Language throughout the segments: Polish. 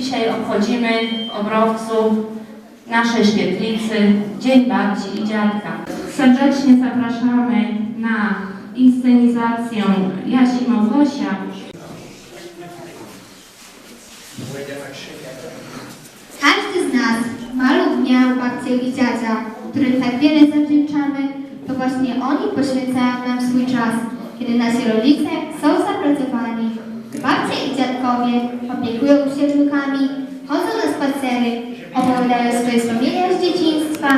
Dzisiaj obchodzimy w Obrowcu naszej świetlicy Dzień Babci i Dziadka. Serdecznie zapraszamy na inscenizację Jasi Małgosia Każdy z nas ma lub miał babcię i dziadzia, którym tak wiele zawdzięczamy, to właśnie oni poświęcają nam swój czas, kiedy nasi rodzice są zapracowani. Babcie i dziadkowie opiekują się wnukami, chodzą na spacery, opowiadają swoje wspomnienia z dzieciństwa.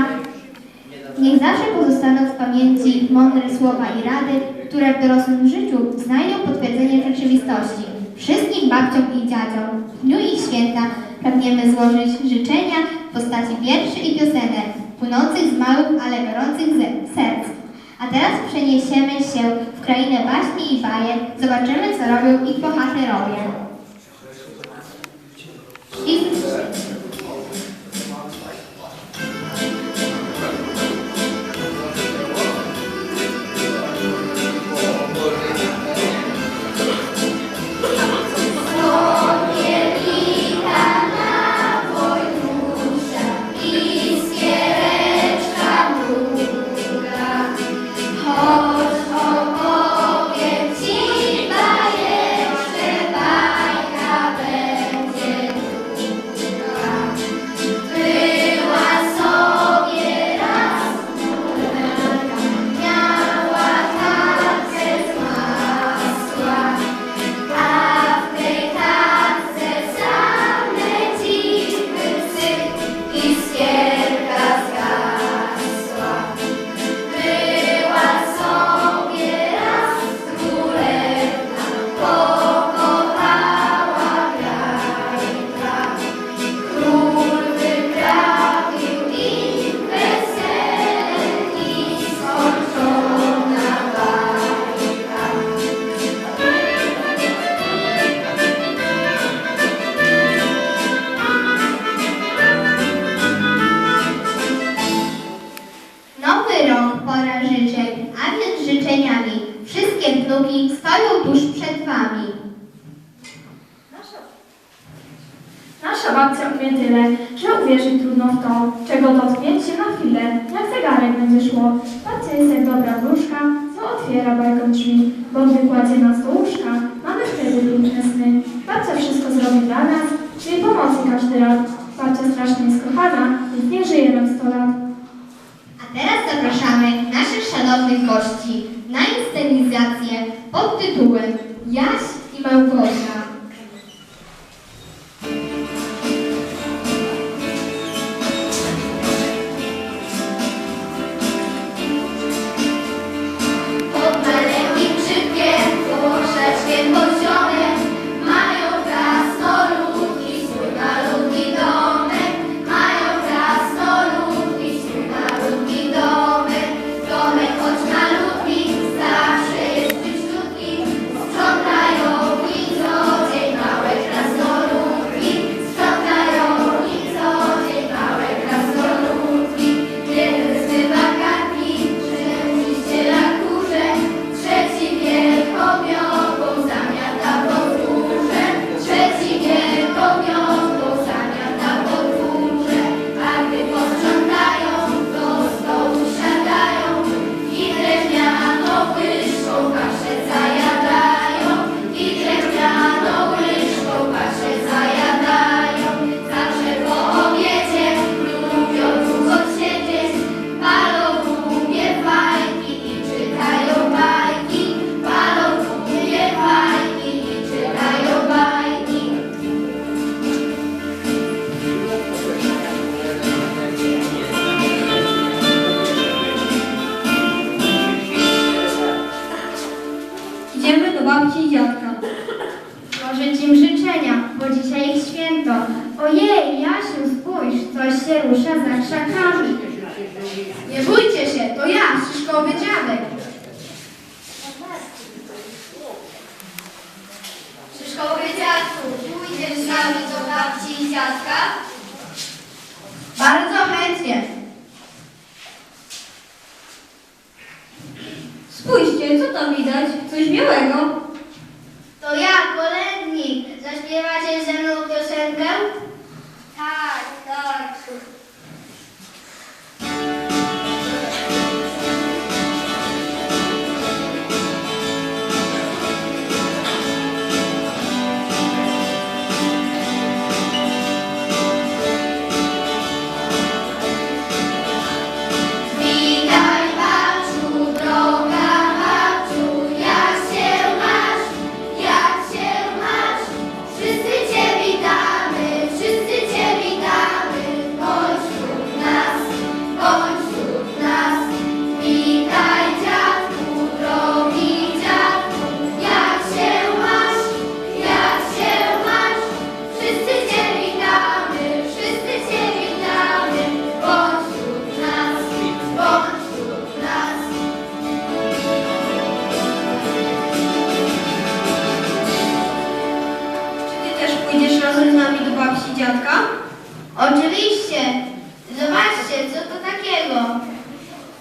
Niech zawsze pozostaną w pamięci mądre słowa i rady, które w dorosłym życiu znajdą potwierdzenie rzeczywistości. Wszystkim babciom i dziadziom w dniu ich święta pragniemy złożyć życzenia w postaci wierszy i piosenek, płynących z małych, ale gorących serc. A teraz przeniesiemy się w krainę baśni i bajek, zobaczymy co robią ich bohaterowie. Zegarek będzie szło. Babcia jest jak dobra wróżka, co otwiera bajką drzwi, bo kładzie nas do łóżka, mamy wtedy piękne sny. Wszystko zrobi dla nas, czyli pomocy każdy raz. Babcia strasznie jest kochana, więc nie żyje nam 100 lat. A teraz zapraszamy naszych szanownych gości na inscenizację pod tytułem Jaś i Małgosia.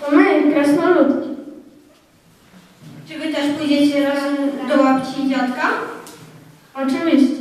To my, krasnoludki. Czy wy też pójdziecie razem do babci i dziadka? Oczywiście.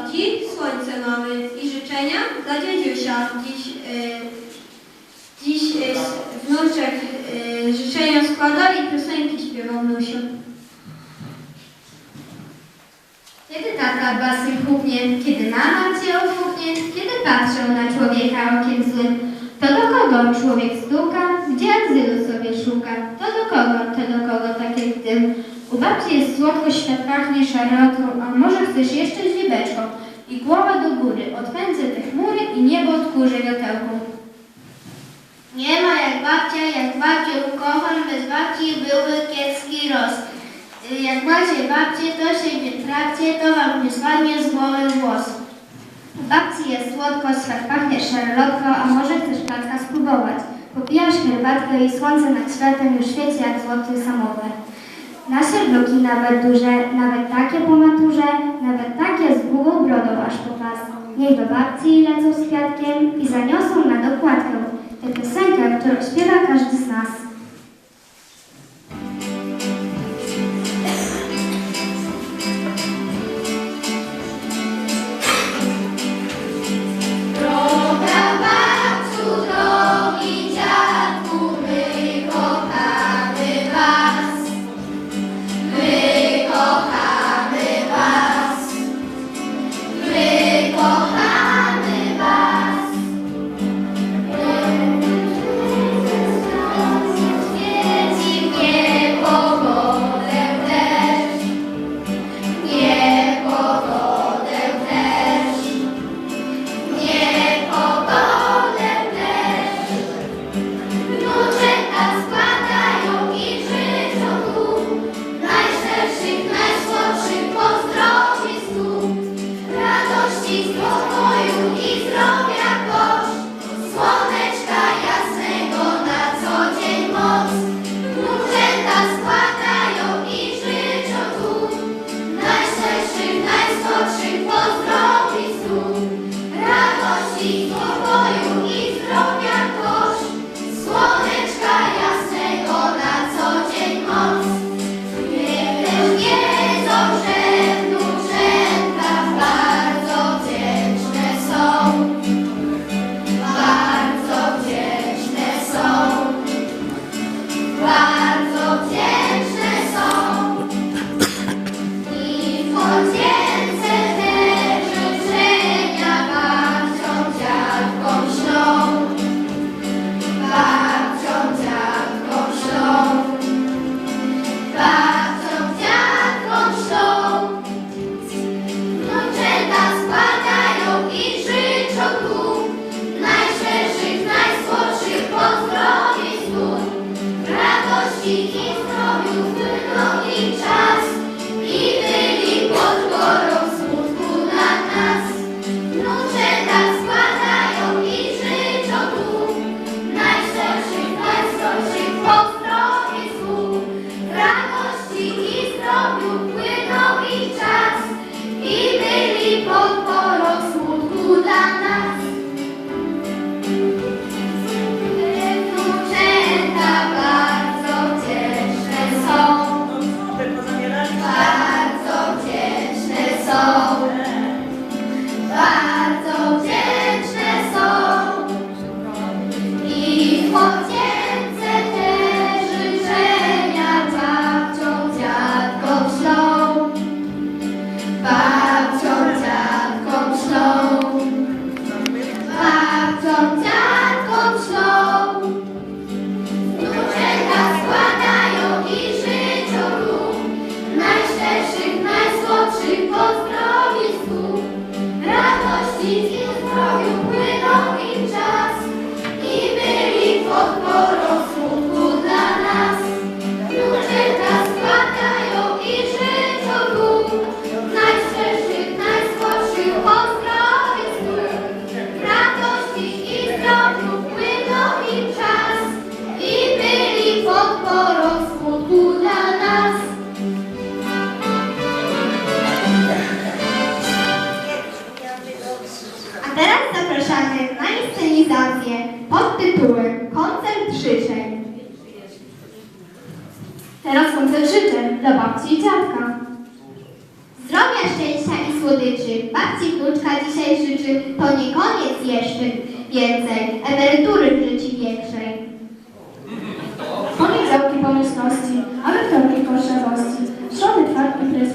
Babci słońce mamy i życzenia dla dziedziusia. Dziś, y, dziś y, wnuczek y, życzenia składa i piosenki śpiewał wnusiu. Kiedy tata basem huknie, kiedy mama cię ofuknie, kiedy patrzą na człowieka okiem złym, to do kogo człowiek stuka, gdzie azylu sobie szuka, to do kogo, to do kogo tak jak dym. U babci jest słodko, świat pachnie szarlotą, a może chcesz jeszcze źlibeczką i głowa do góry, odpędzę te chmury i niebo odkurzę wiotełką. Nie ma jak babcia, jak babcię kocham, bez babci byłby kiepski los. Y, Jak macie babcię, to się nie trakcie, to wam nie spadnie z głowy włos. U babci jest słodko, świat pachnie szarlotką, a może chcesz placka spróbować. Popijasz herbatkę i słońce nad światem już świeci jak złoty samowar. Nasze bloki nawet duże, nawet takie po maturze, nawet takie z długą brodą aż po pas. Niech do babci lecą z kwiatkiem i zaniosą na dokładkę tę piosenkę, którą śpiewa każdy z nas. Oh,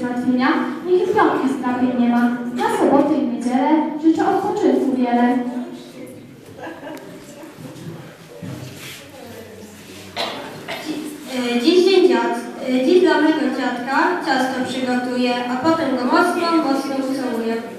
zmartwienia, niech piątki skarbie nie ma. Na sobotę i niedzielę życzę odpoczynku wiele. E, dziś dzień dziad. E, dziś dla mego dziadka ciasto przygotuję, a potem go mocno, mocno ucałuję.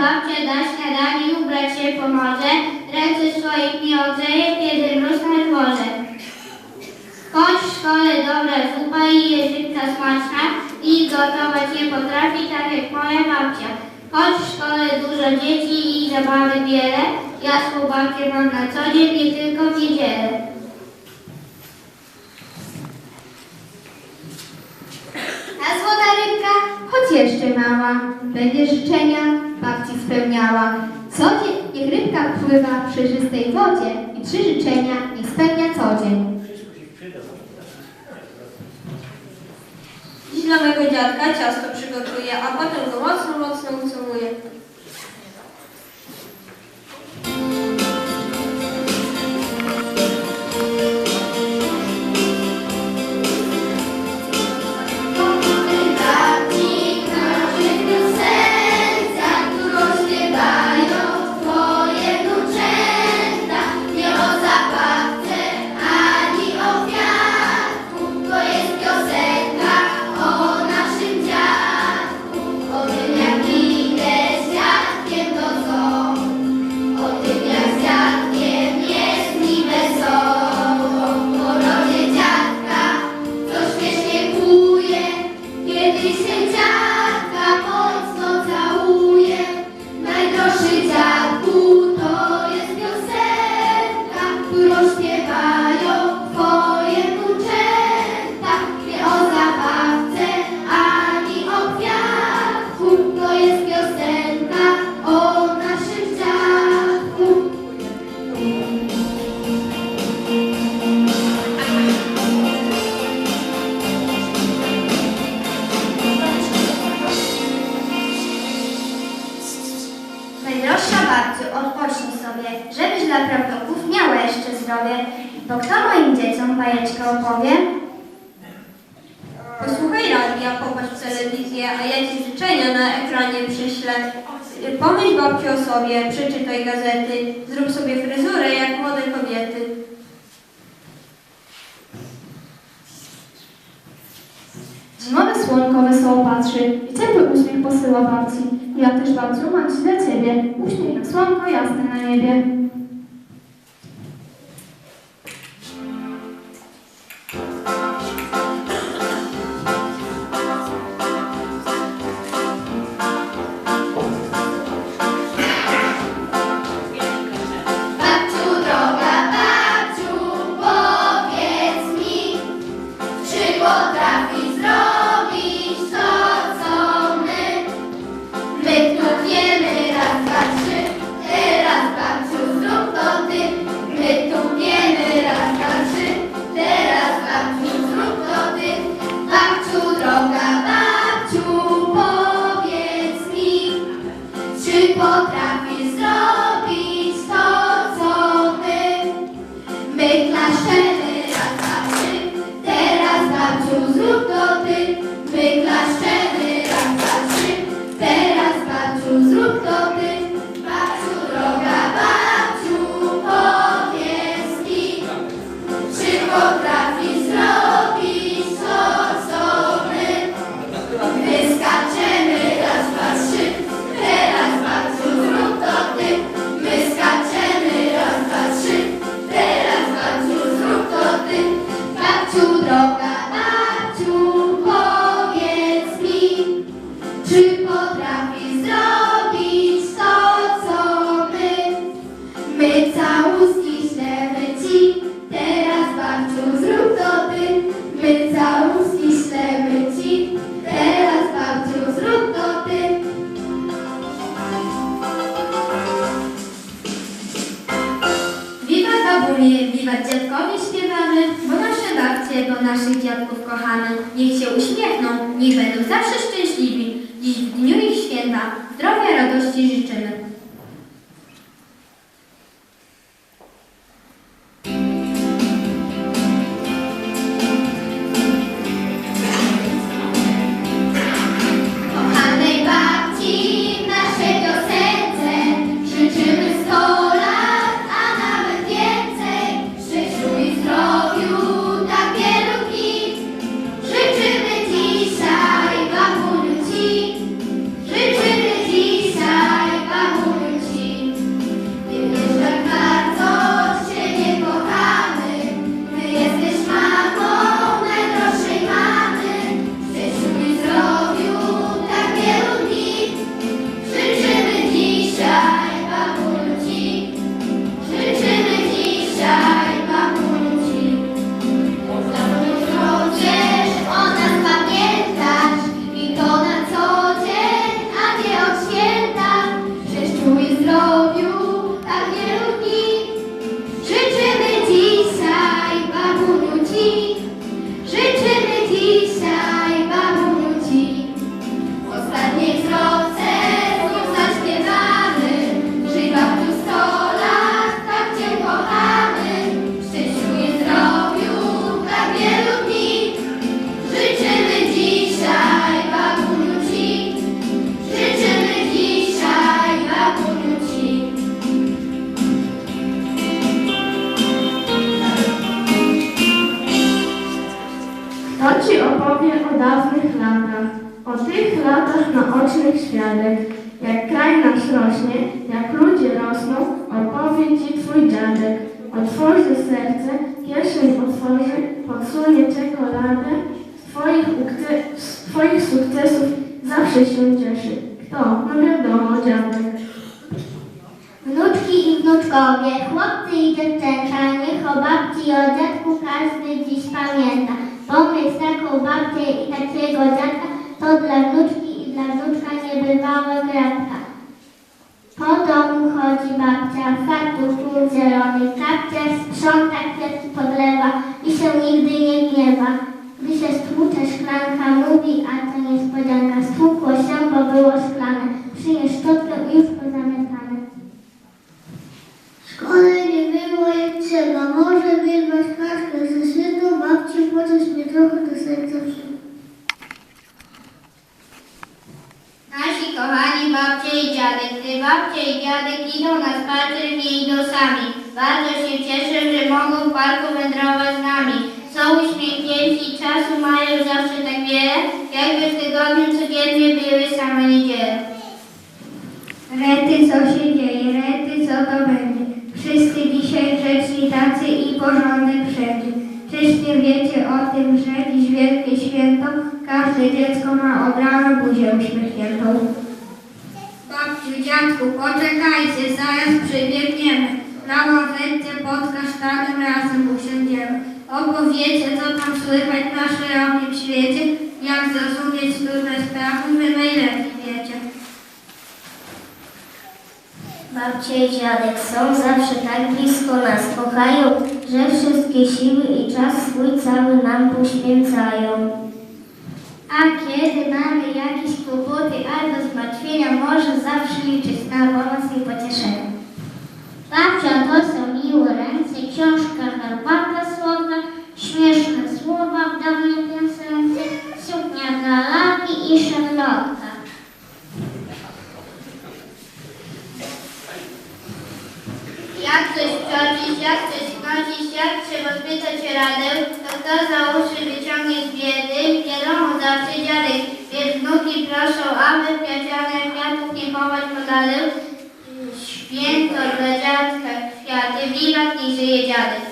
babcia da śniadanie, ubrać się pomoże, ręce swoich nie kiedy mróz na dworze. Choć w szkole dobra zupa i jeżynka smaczna i gotować nie potrafi tak jak moja babcia. Choć w szkole dużo dzieci i zabawy wiele, ja z chłopakiem mam na co dzień, nie tylko w niedzielę. A złota rybka, choć jeszcze mała, będzie życzenia babci spełniała. Co dzień niech rybka pływa w przejrzystej wodzie i trzy życzenia niech spełnia co dzień. Dziś dla mego dziadka ciasto przygotuję, a potem go mocno, mocno ucumuje. Gente, popatrz o sobie, przeczytaj gazety, zrób sobie fryzurę jak młode kobiety. Zimowe słonko wesoło patrzy i ciepły uśmiech posyła babci. Ja też babciu mam ci dla ciebie, uśmiech na słonko jasne na niebie. My całuski ślemy ci, teraz babciu zrób to ty. My całuski ślemy ci, teraz babciu zrób to ty. Wiwat babunie, wiwat dziadkowi śpiewamy, bo nasze babcie, bo naszych dziadków kochamy. mieć taką babcię i takiego dziadka, to dla wnuczki i dla wnuczka niebywałe gratka. Po domu chodzi babcia, w fartuchu zielonych kapciach, sprząta kwiatki podlewa i się nigdy nie gniewa. Gdy się stłucze szklanka, mówi, a to niespodzianka, stłukło się, bo było szklane. Przynieś szczotkę i już pozamykane. W szkole nie było jak trzeba, może wyrwać kaszkę ze babciu, chociaż mnie trochę do serca przyjdzie. Nasi kochani babcie i dziadek, gdy babcie i dziadek idą na spacer, nie idą sami. Bardzo się cieszę, że mogą w parku wędrować z nami. Są uśmiechnięci, czasu mają zawsze tak wiele, jakby w tygodniu codziennie były same niedziele. Rety, co się dzieje, rety, co to będzie. Wszyscy dzisiaj grzeczni tacy i porządek wszędzie. Czyż nie wiecie o tym, że dziś wielkie święto, każde dziecko ma od rana buzię uśmiechniętą. Babciu, dziadku, poczekajcie, zaraz przybiegniemy. Na ławeczce pod kasztanem razem usiądziemy. Opowiecie, co tam słychać na szerokim świecie, jak zrozumieć trudne sprawy, wy najlepiej wiecie. Babcie i dziadek są zawsze tak blisko nas, kochają, że wszystkie siły i czas swój cały nam poświęcają. A kiedy mamy jakieś kłopoty albo zmartwienia, może zawsze liczyć na pomoc i pocieszenie. Babcia to są miłe ręce, książka, herbata słodka, śmieszne słowa w dawnej piosence, suknia dla laki i szarlotka. Jak coś wciążyć, jak coś wnosić, jak trzeba spytać o radę, to kto za uszy wyciągnie z biedy, wiadomo zawsze dziadek, więc wnuki proszą, aby w kwiaciane kwiatów nie chować modalem. Święto dla dziadka, kwiaty, wiwat niech żyje dziadek.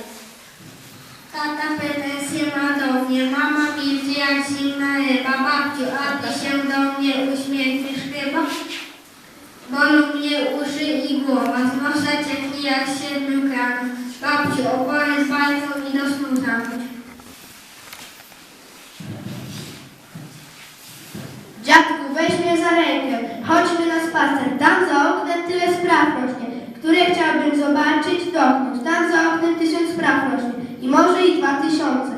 Tata pretensje ma do mnie, mama milczy jak zimna ryba. Babciu, a ty się do mnie uśmiechniesz chyba? Bolą mnie uszy i głowa, z nosa cieknie jak z siedmiu kranów. Babciu, opowiedz bajką i do snu zamknąć. Dziadku, weź mnie za rękę, chodźmy na spacer. Tam za oknem tyle spraw rośnie, które chciałbym zobaczyć, dotknąć. Tam za oknem tysiąc spraw rośnie i może i dwa tysiące.